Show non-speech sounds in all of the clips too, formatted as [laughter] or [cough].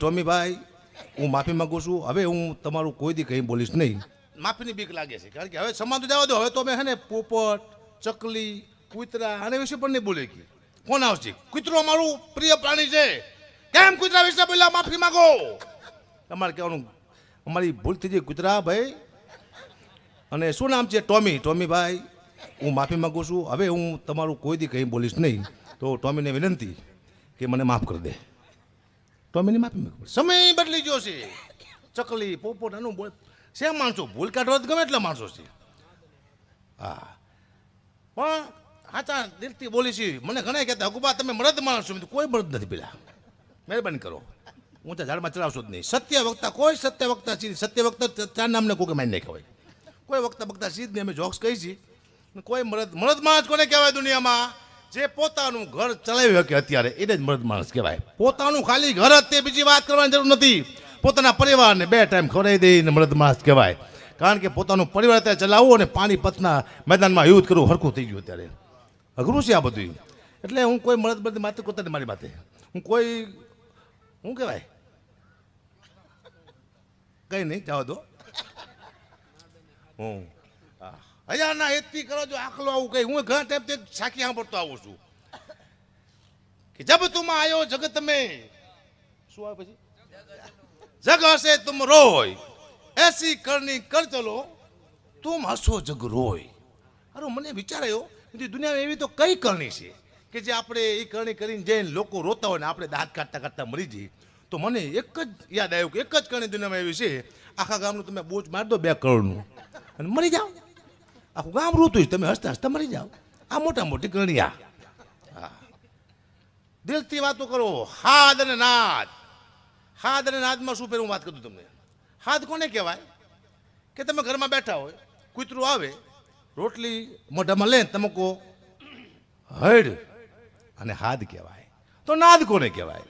ટોમીભાઈ હું માફી માંગુ છું. હવે હું તમારું કોઈ દી કંઈ બોલીશ નહીં. માફીની બીક લાગે છે કારણ કે હવે સમાતું જવા દો. હવે તો અમે હે ને પોપટ ચકલી કૂતરા આને વિશે પણ નહીં બોલે કે. કોણ આવશે? કૂતરો મારું પ્રિય પ્રાણી છે. કેમ કૂતરા વિશે બોલ્યા? માફી માંગો. તમારે કહેવાનું અમારી ભૂલ થઈ ગઈ કૂતરા ભાઈ. અને શું નામ છે? ટોમી. ટોમીભાઈ હું માફી માંગુ છું. હવે હું તમારું કોઈ દી કંઈ બોલીશ નહીં. તો ટોમીને વિનંતી કે મને માફ કરી દે. ટોમીની માફી માંગુ સમય બદલી ગયો છે. ચકલી, પોપોટ, આનું બોલ. શેમ માણસો? ભૂલ કાઢવા ગમે એટલા માણસો છે. હા. પણ હાચા દિલથી બોલી છે. મને ઘણા કહેતા હકુબા તમે મરદ માણસ. છો કોઈ મરદ નથી પેલા. મહેરબાની કરો. ઊંચા ઝાડમાં ચડાવશો જ નહીં. સત્ય વક્તા, કોઈ સત્ય વક્તા છે સત્ય વક્તા ચાર નામને કોઈ મારી નાખ્યા હોય. કોઈ વક્તા વક્તા સીધ નહીં. અમે જોક્સ કહી છીએ. કોઈ મરદ મરદ માણસ કોને કહેવાય દુનિયામાં? જે પોતાનું ઘર ચલાવી શકે અત્યારે, એને જ મરદ માણસ કહેવાય. પોતાનું ખાલી ઘર જ તે બીજી વાત કરવાની જરૂર નથી. પોતાના પરિવારને બે ટાઈમ ખવડાવી દઈને મરદ માણસ કહેવાય. કારણ કે પોતાનું પરિવાર અત્યારે ચલાવવું અને પાણીપતના મેદાનમાં યુદ્ધ કરવું હરખું થઈ ગયું અત્યારે. અઘરું છે આ બધું. એટલે હું કોઈ મરદ મરદ માત્ર કરતા મારી માથે. હું કોઈ શું કહેવાય? કંઈ નહીં, જવા દો. હું. હજાર ના એથી કરો જો આખલો આવું કઈ હું ઘણા ટાઈમથી સાખી સાંભળતો આવું છું. કે જબ તુમ આયો જગત મેં? શું આવે પછી? જગ હશે તુમ રોય. એસી કરની કર ચલો, તુમ હસો જગ રોય. અરે મને વિચાર આવ્યો દુનિયામાં એવી તો કઈ કરણી છે કે જે આપણે એ કરણી કરીને જઈને લોકો રોતા હોય ને આપણે દાંત કાઢતા કાઢતા મરી જઈએ. તો મને એક જ યાદ આવ્યું કે એક જ કરણી દુનિયામાં એવી છે, આખા ગામનું તમે બોજ મારી દો બે કરોડનું. અને મરી જાઓ. આખું ગામ રોતું તમે હસતા હસતા મરી જાઓ. આ મોટા મોટી ગણિયા. દિલથી વાતો કરો. હાદ અને નાદ. હાદ અને નાદમાં શું પહેલું વાત કરું તમને. હાદ કોને કહેવાય? કે તમે ઘરમાં બેઠા હોય, કૂતરું આવે, રોટલી મોઢામાં લે તમે કહો, હડ. અને હાદ કહેવાય. તો નાદ કોને કહેવાય?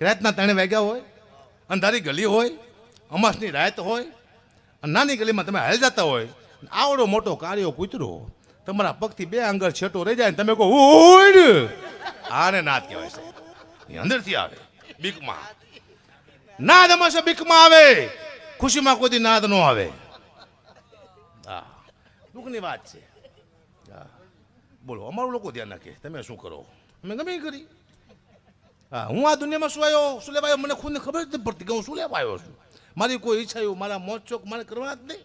રાતના ત્રણે વાગ્યા હોય, અંધારી ગલી હોય, અમાસની રાત હોય, અને નાની ગલીમાં તમે હાલ જતા હોય આવડો મોટો કાર્યો કૂતરો તમારા પગથી બે આંગળ છેટો રહી જાય ને તમે કહો ઉડ આને નાદ કહેવાય છે અંદરથી આવે, બીકમાં. નાદ હંમેશા બીકમાં આવે. ખુશીમાં કોઈ નાદ ન આવે. હા, દુઃખની વાત છે. બોલો, અમારું લોકો ધ્યાન રાખે. તમે શું કરો? અમે ગમે કરી. હા, હું આ દુનિયામાં શું આવ્યો, શું લેવાયો મને ખુદને ખબર જ નથી પડતી કે હું શું લેવા આવ્યો છું. મારી કોઈ ઈચ્છા એવું મારા મોજ ચોક મારે કરવા જ નહીં.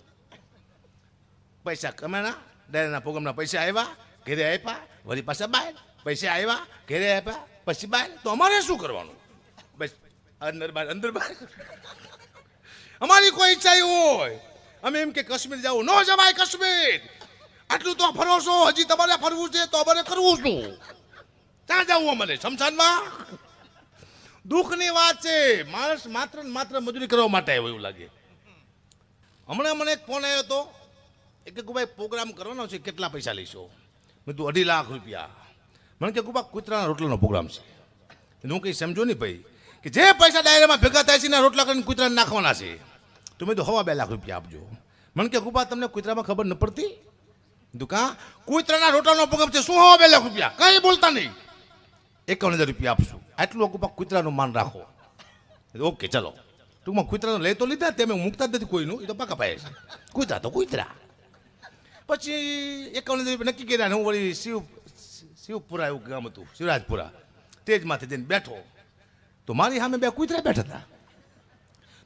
પૈસા કમાણા ડાયરાના પ્રોગ્રામના પૈસા આવ્યા ઘેરે આપ્યા વળી પાછા બહાર પૈસા આવ્યા ઘેરે આપ્યા પછી બહાર તો અમારે શું કરવાનું? બસ, અંદર બહાર અંદર બહાર અમારી કોઈ ઈચ્છા હોય. અમે એમ કે કાશ્મીર જવું ન જવાય કાશ્મીર. આટલું તો ફરો છો હજી તમારે ફરવું છે, તો અમારે કરવું શું? ક્યાં જવું અમારે, શમશાનમાં? દુઃખની વાત છે, માણસ માત્ર માત્ર મજૂરી કરવા માટે આવ્યો એવું લાગે. હમણાં મને એક ફોન આવ્યો હતો એ કે ભાઈ પ્રોગ્રામ કરવાનો છે, કેટલા પૈસા લઈશો? મેં તું અઢી લાખ રૂપિયા. મને કે ગુબા કૂતરાના રોટલાનો પ્રોગ્રામ છે. હું કંઈ સમજો નહીં ભાઈ, કે જે પૈસા ડાયરામાં ભેગા થાય છે ને, રોટલા કરીને કૂતરાને નાખવાના છે, તો મેં તો હવા બે લાખ રૂપિયા આપજો. મને કે ગુબા તમને કૂતરામાં ખબર ન પડતી? દુકા કૂતરાના રોટલાનો પ્રોગ્રામ છે, શું હવા બે લાખ રૂપિયા? કંઈ બોલતા નહીં. એકાવન હજાર રૂપિયા આપશું. આટલું અકુપા કૂતરાનું માન રાખો. ઓકે, ચલો. ટૂંકમાં કૂતરાનો લઈ તો લીધા તે મેં મૂકતા જ નથી કોઈનું, એ તો પાકા પાય છે. કૂતરા તો કૂતરા. પછી એકાવન નક્કી કર્યા હું વળી શિવ શિવપુરા એવું ગામ હતું, શિવરાજપુરા. તેજમાંથી જઈને બેઠો. તો મારી સામે બે કૂતરા બેઠા હતા.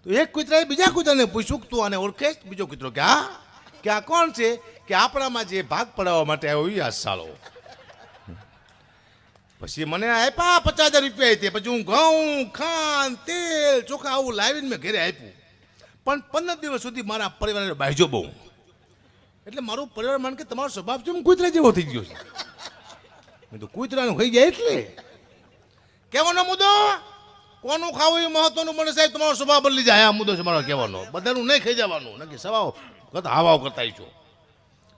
તો એક કૂતરાએ બીજા કૂતરાને પૂછ્યું, તું આને ઓળખે? બીજો કૂતરો કે, હા. કે, આ કોણ છે? કે, આપણામાં જે ભાગ પડાવવા માટે આવ્યો એ આ સાળો. પછી મને આપ્યા, પચાસ હજાર રૂપિયા તે પછી હું ઘઉં, ખાંડ, તેલ ચોખા આવું લાવીને મેં ઘરે આપ્યું. પણ પંદર દિવસ સુધી મારા પરિવારને બાજ્યો બહુ. એટલે મારું પરિવાર માન કે તમારો સ્વભાવ છે કૂતરા જેવો થઈ ગયો છે. મેં તો કૂતરાનું ખાઈ જાય એટલે. કહેવાનો મુદ્દો, કોનું ખાવું એ મહત્વનું મને સાહેબ, તમારો સ્વભાવ બદલી જાય. આ મુદ્દો છે મારો કહેવાનો. બધાનું નહીં ખાઈ જવાનું. નક્કી સવાઓ કરતા હાવાઓ કરતા છો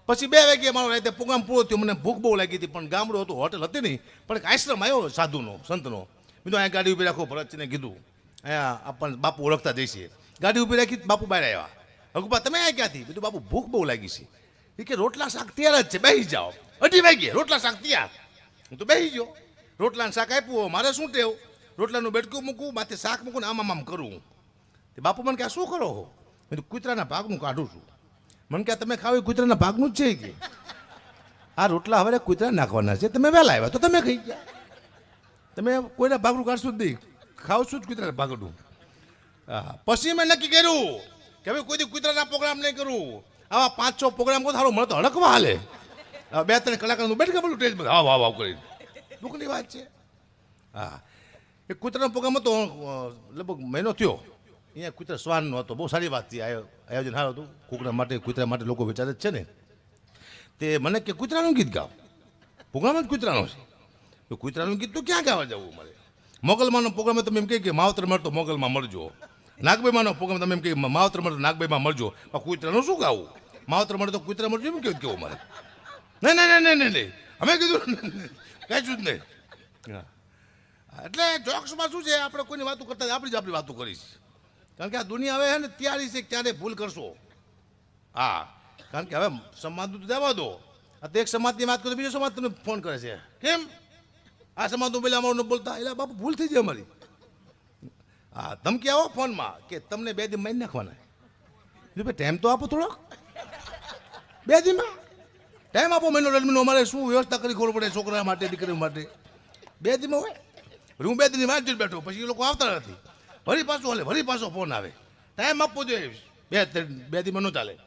પછી બે વાગે મારો રાતે પ્રોગ્રામ પૂરો થયો. મને ભૂખ બહુ લાગી હતી, પણ ગામડું હતું, હોટલ હતી નહીં. પણ એક આશ્રમ આવ્યો સાધુનો, સંતનો. બીજું અહીંયા ગાડી ઊભી રાખો, ભરતજીને કીધું. અહીંયા આપણને બાપુ ઓળખતા જઈશે ગાડી ઊભી રાખી, બાપુ બહાર આવ્યા. હકુબા તમે આ ક્યાંથી? બધું બાપુ, ભૂખ બહુ લાગી છે. એ કે રોટલા શાક તૈયાર જ છે બેસી જાઓ. અઢી વાગે રોટલા શાક તૈયાર. હું તો બેસી ગયો. રોટલાનું શાક આપ્યું મારે શું ટેવ? રોટલાનું બેટકું મૂકું માથે શાક મૂકું ને આમ આમ કરું તે બાપુ મને કે શું કરો હો? મેં કૂતરાના ભાગનું કાઢું છું. મને કે તમે ખાવ એ કૂતરાના ભાગનું જ છે કે? આ રોટલા હવે કૂતરા નાખવાના છે. તમે વહેલા આવ્યા તો તમે ખાઈ ગયા. તમે કોઈના ભાગનું કાઢશો જ નહીં. ખાવ છું જ કૂતરાના ભાગનું. પછી મેં નક્કી કર્યું. કે હવે કોઈ કુતરાના પ્રોગ્રામ નહીં કરું. આવા પાંચ છ પ્રોગ્રામ કરો સારું મને તો હડકવા હાલે. બે ત્રણ કલાકારનું બેઠ ગયેલું ટ્રેન બધા હા હાવ કરી દુઃખની વાત છે. હા. એ કૂતરાનો પ્રોગ્રામ હતો લગભગ મહિનો થયો. અહીંયા કૂતરા શ્વાનનો હતો. બહુ સારી વાત હતી આયો- આયોજન સારું હતું. કૂતરા માટે કૂતરા માટે લોકો વિચારે જ છે ને. તે મને કે, કૂતરાનું ગીત ગાવ પ્રોગ્રામ જ કૂતરાનો છે. તો કૂતરાનું ગીત તો ક્યાં ગાવા જવું મારે? મોગલમાંનો પ્રોગ્રામ તમે એમ કહે કે, માવતર મળતો મોગલમાં મળજો નાગભાઈમાંનો પ્રોગ્રામ તમે એમ કે માવતર મળતો નાગભાઈમાં મળજો. કૂતરાનું શું ગાવું માવતર મળતો કુતરા મળજો એમ કેવું કેવું મારે નહીં નહીં નહીં નહીં નહીં. અમે કીધું [laughs] કહેશું જ નહીં. હા. એટલે જોક્સમાં શું છે આપણે કોઈની વાતો કરતા આપણી જ આપણી વાતો કરીશ. કારણ કે આ દુનિયા હવે છે ને તૈયારી છે ક્યારે ભૂલ કરશો? હા કારણ કે હવે સમાજ તો દેવા દો. આ તો એક સમાજની વાત કરો બીજો સમાજ તમને ફોન કરે છે. કેમ? આ સમાજનું પેલા અમારું ન બોલતા. એટલે બાપુ ભૂલ થઈ જાય અમારી. હા ધમકી આવો ફોનમાં? કે તમને બે દિન મારી નાખવાના. ભાઈ ટાઈમ તો આપો થોડોક. બે દિનમાં ટાઈમ આપો મહિનો દોઢ અમારે શું વ્યવસ્થા કરી ખબર પડે છોકરા માટે દીકરી માટે. બે દિનમાં હોય. હું બે દિનની વાંચી બેઠો, પછી એ લોકો આવતા નથી. વળી પાછું હાલે વળી પાછો ફોન આવે. ટાઈમ આપવો જોઈએ. બે બે દિનમાં ન ચાલે.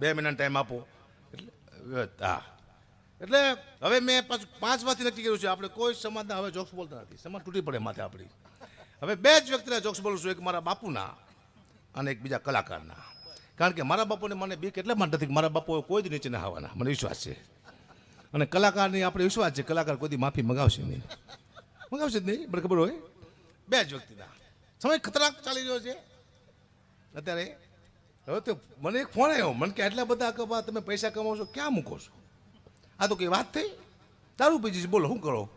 બે મહિનાનો ટાઈમ આપો. એટલે હા. એટલે હવે મેં પાછું પાંચમાંથી નક્કી કર્યું છે, આપણે કોઈ સમાજના હવે જોક્સ બોલતા નથી. સમાજ તૂટી પડે માથે આપણી. હવે બે જ વ્યક્તિના જોક્સ બોલું છું, એક મારા બાપુના અને એક બીજા કલાકારના. કારણ કે મારા બાપુને મને બીક એટલા માટે નથી મારા બાપુ કોઈ જ નીચે ના આવવાના. મને વિશ્વાસ છે. અને કલાકારની આપણે વિશ્વાસ છે, કલાકાર કોઈ માફી મગાવશે નહીં. મગાવશે જ નહીં, મને ખબર હોય. બે જ વ્યક્તિના. સમય ખતરનાક ચાલી રહ્યો છે. અત્યારે હવે તો મને એક ફોન આવ્યો. મને કે આટલા બધા કપા તમે પૈસા કમાવો છો, ક્યાં મૂકો છો? આ તો કઈ વાત થઈ? દારૂ પી બોલો, શું કરો?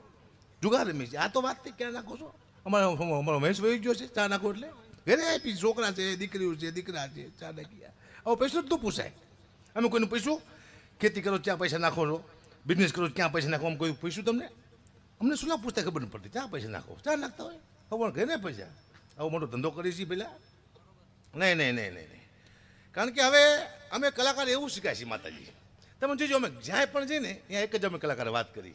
જુગાર રમી છે આ તો વાત થઈ, ક્યાં નાખો છો? અમારો અમારો મહેશ વહી ગયો છે, ચા નાખો એટલે. ઘરે આપી છોકરા છે, દીકરીઓ છે, દીકરા છે, ચા નાખી હવે પૈસો તો પૂછાય. અમે કોઈને પૂછ્યું, ખેતી કરો, ક્યાં પૈસા નાખો છો? બિઝનેસ કરો, ક્યાં પૈસા નાખો? આમ કોઈ પૂછ્યું તમને? અમને શું ના પૂછતા ખબર નથી પડતી. ચા પૈસા નાખો, ચા નાખતા હોય? હવે ઘરે પૈસા. આવો મોટો ધંધો કરીએ છીએ પહેલાં. નહીં નહીં નહીં નહીં નહીં. કારણ કે હવે અમે કલાકાર એવું શીખ્યા છીએ, માતાજી. તમે જોજો, અમે જ્યાં પણ જઈએ ને, ત્યાં એક જ અમે કલાકારે વાત કરી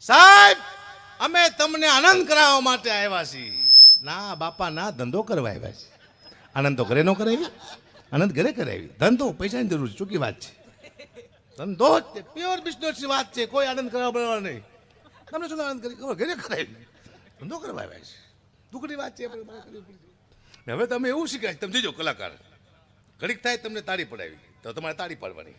સાહેબ! અમે તમને આનંદ કરાવવા માટે આવ્યા છીએ. ના બાપા ના ધંધો કરવા આવ્યા છે આનંદ તો ઘરે ન કરાવી. આનંદ ઘરે કરાવી. ધંધો પૈસાની જરૂર છે ચૂકી વાત છે. ધંધો જ તે પ્યોર બિઝનેસની વાત છે કોઈ આનંદ કરાવવા બનાવવા નહીં. તમને શું આનંદ કરી? ખબર ઘરે કરાવી ધંધો કરવા આવ્યા છે. દુઃખની વાત છે. હવે તમે એવું શીખ્યા છે, તમે જોજો કલાકાર. ઘડીક થાય તમને તાળી પડાવી. તો તમારે તાળી પાડવાની.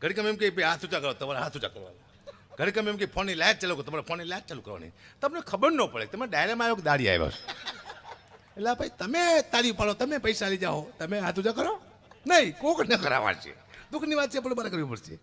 ઘડીક અમે એમ કે ભાઈ હાથ ઊંચા કરો તમારે હાથ ઊંચા કરવાના. ઘડીક એમ કે, ફોનની લાઈટ ચાલુ કરો. તમારે ફોનની લાઈટ ચાલુ કરવાની. તમને ખબર ન પડે. તમે ડાયરામાં આવ્યો કે દાડી આવ્યો એટલે ભાઈ, તમે તાળી પાડો તમે પૈસા લઈ જાઓ. તમે હાથ ઊંચા કરો. નહીં, કોક ન કરાવવા છે. દુઃખની વાત છે, આપણે મારે કરવી પડશે.